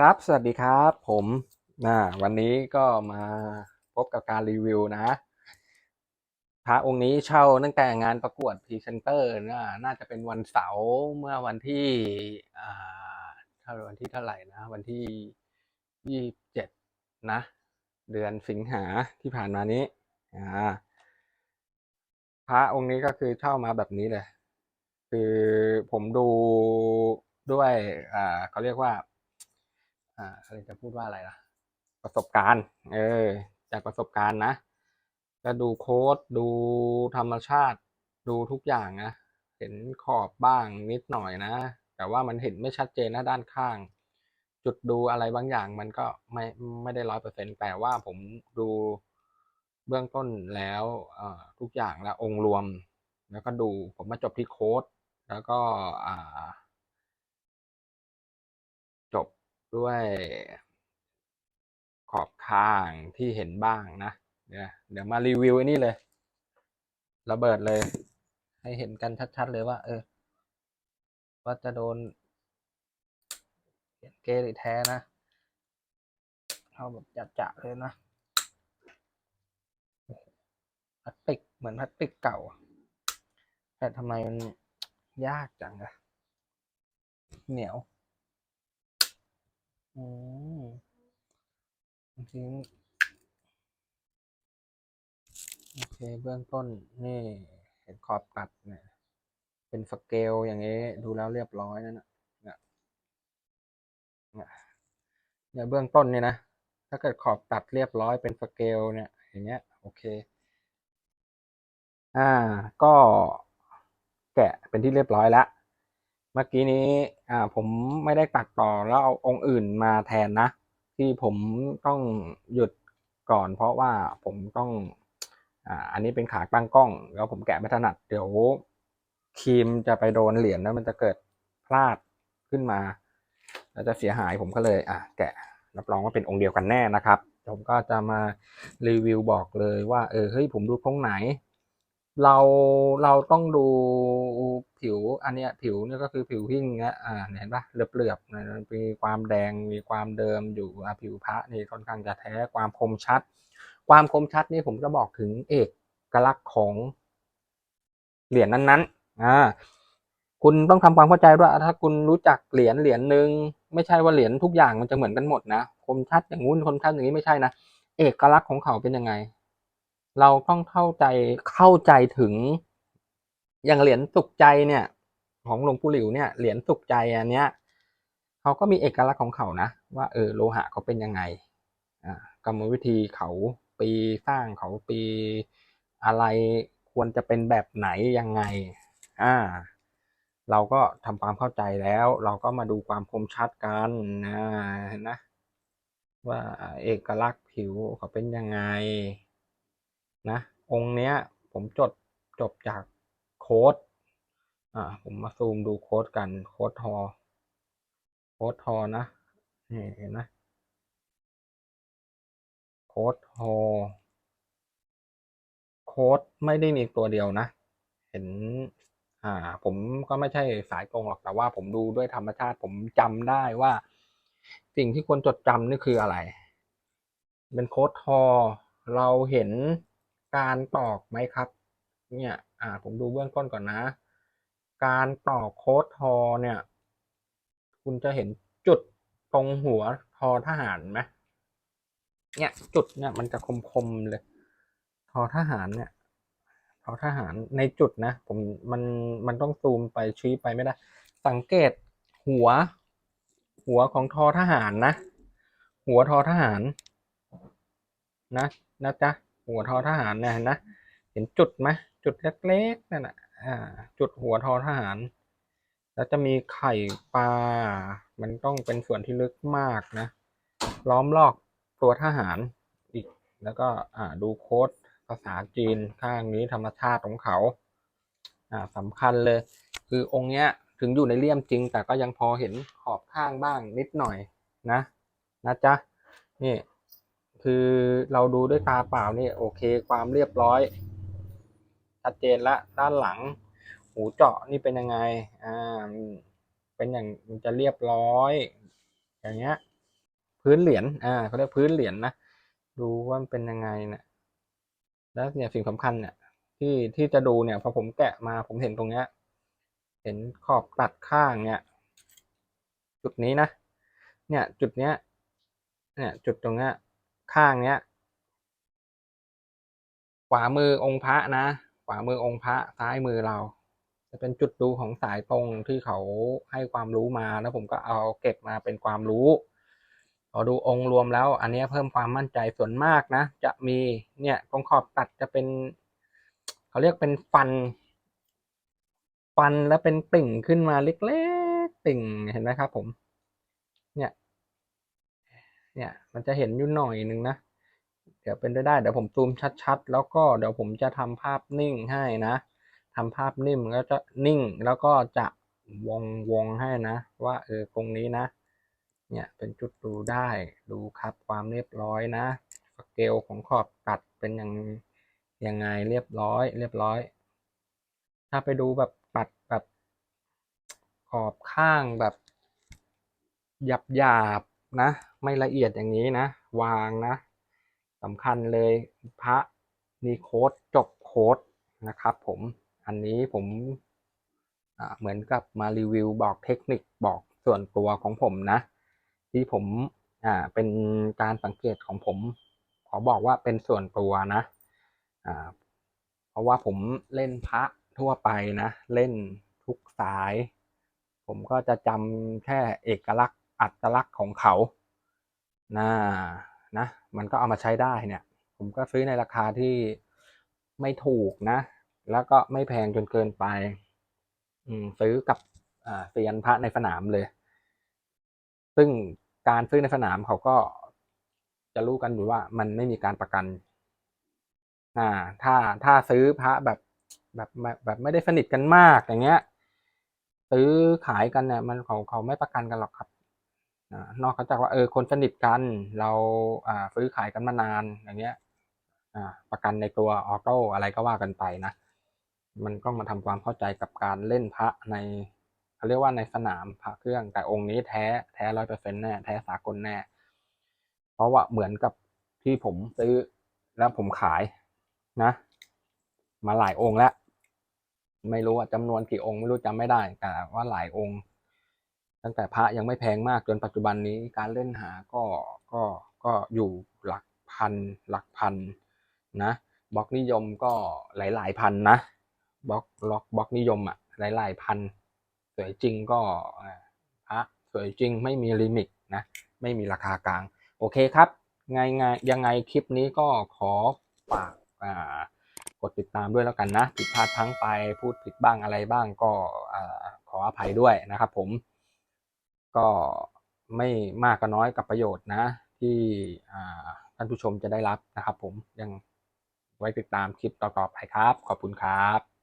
ครับ สวัสดีครับ ผมนะวันนี้ก็มาพบกับการรีวิวนะ พระองค์นี้เช่าตั้งแต่งานประกวดพรีเซนเตอร์นะน่าจะเป็นวันเสาร์เมื่อวันที่อ่าเท่าวันที่เท่าไหร่นะ วันที่ยี่สิบเจ็ดนะ เดือนสิงหาที่ผ่านมานี้อ่าพระองค์นี้ก็คือเช่ามาแบบนี้เลย คือผมดูด้วยอ่าเขาเรียกว่า อ่าอะไรจะพูดว่าอะไรล่ะ ประสบการณ์ เออ จากประสบการณ์นะก็ดูโค้ดดูธรรมชาติ ดูทุกอย่างนะเห็นขอบบ้างนิดหน่อยนะ แต่ว่ามันเห็นไม่ชัดเจนนะด้านข้าง จุดดูอะไรบางอย่างมันก็ไม่ไม่ได้ร้อยเปอร์เซ็นแต่ว่าผมดูเบื้องต้นแล้วอ่อทุกอย่างแล้วองค์รวม แล้วก็ดูผมมาจบที่โค้ดแล้วก็อ่า ด้วยขอบข้างที่เห็นบ้างนะ เดี๋ยวเดี๋ยวมารีวิวไอ้นี่เลย ระเบิดเลย ให้เห็นกันชัดๆเลยว่า เออ ว่าจะโดนเกย์หรือแท้นะเอาแบบจะๆเลยนะพลาสติกเหมือนพลาสติกเก่า แต่ทำไมมันยากจังอะเหนียว อืมจริงโอเค เบื้องต้นนี่เห็นขอบตัดเนี่ย เป็นสเกลอย่างนี้ดูแล้วเรียบร้อยนั่นนะเนี่ยเนี่ยเนี่ยเบื้องต้นนี่นะ ถ้าเกิดขอบตัดเรียบร้อยเป็นสเกลเนี่ย อย่างเงี้ย โอเค อ่า ก็แกะเป็นที่เรียบร้อยแล้ว เมื่อกี้นี้อ่าผมไม่ได้ตัดต่อแล้วเอาองค์อื่นมาแทนนะ ที่ผมต้องหยุดก่อนเพราะว่าผมต้องอ่าอันนี้เป็นขาตั้งกล้อง แล้วผมแกะไม่ถนัดเดี๋ยวครีมจะไปโดนเหรียญแล้วมันจะเกิดพลาดขึ้นมา แล้วจะเสียหายผมก็เลยอะแกะรับรองว่าเป็นองค์เดียวกันแน่นะครับ ผมก็จะมารีวิวบอกเลยว่าเออเฮ้ยผมดูตรงไหน เราเราต้องดูผิวอันเนี้ยผิวเนี่ยก็คือผิวหิ้งเนี้ยอ่าเห็นปะเหลือบๆมันมีความแดงมีความเดิมอยู่อผิวพระนี่ค่อนข้างจะแท้ความคมชัด ความคมชัดนี่ผมจะบอกถึงเอกลักษณ์ของเหรียญนั้นๆอ่าคุณต้องทำความเข้าใจด้วยถ้าคุณรู้จักเหรียญเหรียญหนึ่งไม่ใช่ว่าเหรียญทุกอย่างมันจะเหมือนกันหมดนะคมชัดอย่างงู้นคมชัดอย่างนี้ไม่ใช่นะเอกลักษณ์ของเขาเป็นยังไง เราต้องเข้าใจเข้าใจถึง อย่างเหรียญสุขใจเนี่ย ของหลวงปู่หลิวเนี่ยเหรียญสุขใจอันเนี้ยเขาก็มีเอกลักษณ์ของเขานะ ว่าเออโลหะเขาเป็นยังไงอ่ากรรมวิธีเขาปีสร้างเขาปีอะไรควรจะเป็นแบบไหนยังไงอ่าเราก็ทำความเข้าใจแล้ว เราก็มาดูความคมชัดกันนะเห็นนะ ว่าเอกลักษณ์ผิวเขาเป็นยังไง นะ องค์เนี้ย ผมจดจบจากโค้ดอ่าผมมาซูมดูโค้ดกันโค้ดทอโค้ดทอนะนี่เห็นไหมโค้ดทอโค้ดไม่ได้มีตัวเดียวนะ เห็นอ่าผมก็ไม่ใช่สายตรงหรอกแต่ว่าผมดูด้วยธรรมชาติผมจำได้ว่า สิ่งที่ควรจดจำนี่คืออะไร เป็นโค้ดทอเราเห็น การตอกไหมครับ เนี่ย อ่า ผมดูเบื้องต้นก่อนนะ การตอกโค้ดทอเนี่ย คุณจะเห็นจุดตรงหัวทอทหารไหมเนี่ย จุดเนี่ยมันจะคมๆเลย ทอทหารเนี่ย ทอทหารในจุดนะ ผมมันมันต้องซูมไปชี้ไปไม่ได้ สังเกตหัว หัวของทอทหารนะ หัวทอทหาร นะนะจ๊ะ หัวทอทหารเนี่ยนะ เห็นจุดไหมจุดเล็กๆนั่นแหะอ่า จุดหัวทอทหาร แล้วจะมีไข่ปลา มันต้องเป็นส่วนที่ลึกมากนะ ล้อมรอบตัวทหารอีก แล้วก็อ่าดูโค้ดภาษาจีนข้างนี้ธรรมชาติของเขา อ่าสำคัญเลย คือองค์เนี้ยถึงอยู่ในเลี่ยมจริง แต่ก็ยังพอเห็นขอบข้างบ้างนิดหน่อยนะ นะจ๊ะ นี่ คือเราดูด้วยตาเปล่านี่โอเค ความเรียบร้อยชัดเจนละด้านหลัง หูเจาะนี่เป็นยังไงอ่าเป็นอย่างมันจะเรียบร้อย อย่างเงี้ย พื้นเหรียญอ่าเขาเรียกพื้นเหรียญนะดูว่ามันเป็นยังไงเนี่ยแล้วเนี่ยสิ่งสำคัญเนี่ยที่ที่จะดูเนี่ยพอผมแกะมาผมเห็นตรงเนี้ย เห็นขอบตัดข้างเนี่ย จุดนี้นะเนี่ย จุดเนี้ย เนี่ย จุดตรงเนี้ย ข้างเนี้ย ขวามือองค์พระนะ ขวามือองค์พระซ้ายมือเรา จะเป็นจุดดูของสายตรงที่เขาให้ความรู้มาแล้วผมก็เอาเก็บมาเป็นความรู้พอดูองค์รวมแล้วอันนี้เพิ่มความมั่นใจส่วนมากนะ จะมีเนี่ยตรงขอบตัดจะเป็น เขาเรียกเป็นฟัน ฟันแล้วเป็นติ่งขึ้นมาเล็กๆติ่งเห็นไหมครับผม เนี่ย เนี่ยมันจะเห็นอยู่หน่อยนึงนะ เดี๋ยวเป็นได้ได้เดี๋ยวผมซูมชัดๆ แล้วก็เดี๋ยวผมจะทำภาพนิ่งให้นะทำภาพนิ่งแล้วจะนิ่งแล้วก็จะวงวงให้นะ ว่าเออตรงนี้นะ เนี่ยเป็นจุดดูได้ดูครับความเรียบร้อยนะสเกลของขอบตัดเป็นยังยังไงเรียบร้อย เรียบร้อย ถ้าไปดูแบบตัดแบบขอบข้างแบบหยาบหยาบ นะ ไม่ละเอียดอย่างนี้นะ วางนะสำคัญเลยพระมีโค้ดจบโค้ดนะครับ ผมอันนี้ผมเหมือนกับมารีวิวบอกเทคนิคบอกส่วนตัวของผมนะ ที่ผมอ่าเป็นการสังเกตของผม ขอบอกว่าเป็นส่วนตัวนะอ่าเพราะว่าผมเล่นพระทั่วไปนะ เล่นทุกสาย ผมก็จะจำแค่เอกลักษณ์ อัตลักษณ์ของเขานะนะมันก็เอามาใช้ได้เนี่ย ผมก็ซื้อในราคาที่ไม่ถูกนะ แล้วก็ไม่แพงจนเกินไป อืมซื้อกับอ่าเซียนพระในสนามเลย ซึ่งการซื้อในสนามเขาก็จะรู้กันอยู่ว่ามันไม่มีการประกัน อ่า ถ้าถ้าซื้อพระแบบแบบแบบไม่ได้สนิทกันมากอย่างเงี้ย ซื้อขายกันเนี่ยมันเขาเขาไม่ประกันกันหรอกครับ นอกจากว่าเออคนสนิทกันเราซื้อขายกันมานานอย่างเงี้ยประกันในตัวออโต้อะไรก็ว่ากันไปนะ มันก็มาทำความเข้าใจกับการเล่นพระในเขาเรียกว่าในสนามพระเครื่องแต่องค์นี้แท้แท้ร้อยเปอร์เซ็นต์แน่แท้สากลแน่ เพราะว่าเหมือนกับที่ผมซื้อแล้วผมขายนะ มาหลายองค์แล้ว ไม่รู้ว่าจำนวนกี่องค์ไม่รู้จำไม่ได้แต่ว่าหลายองค์ ตั้งแต่พระยังไม่แพงมากจนปัจจุบันนี้การเล่นหาก็ก็ก็อยู่หลักพันหลักพันนะบล็อกนิยมก็หลายๆพันนะบล็อกล็อกบล็อกนิยมอะหลายๆพันสวยจริงก็พระสวยจริงไม่มีลิมิตนะไม่มีราคากลาง โอเคครับไงไงยังไงคลิปนี้ก็ขอฝากอ่ากดติดตามด้วยแล้วกันนะ ผิดพลาดพลั้งไปพูดผิดบ้างอะไรบ้างก็อขออภัยด้วยนะครับผม ก็ไม่มากก็น้อยกับประโยชน์นะ ที่ท่านผู้ชมจะได้รับนะครับผมยังไว้ติดตามคลิปต่อๆไปครับ ขอบคุณครับ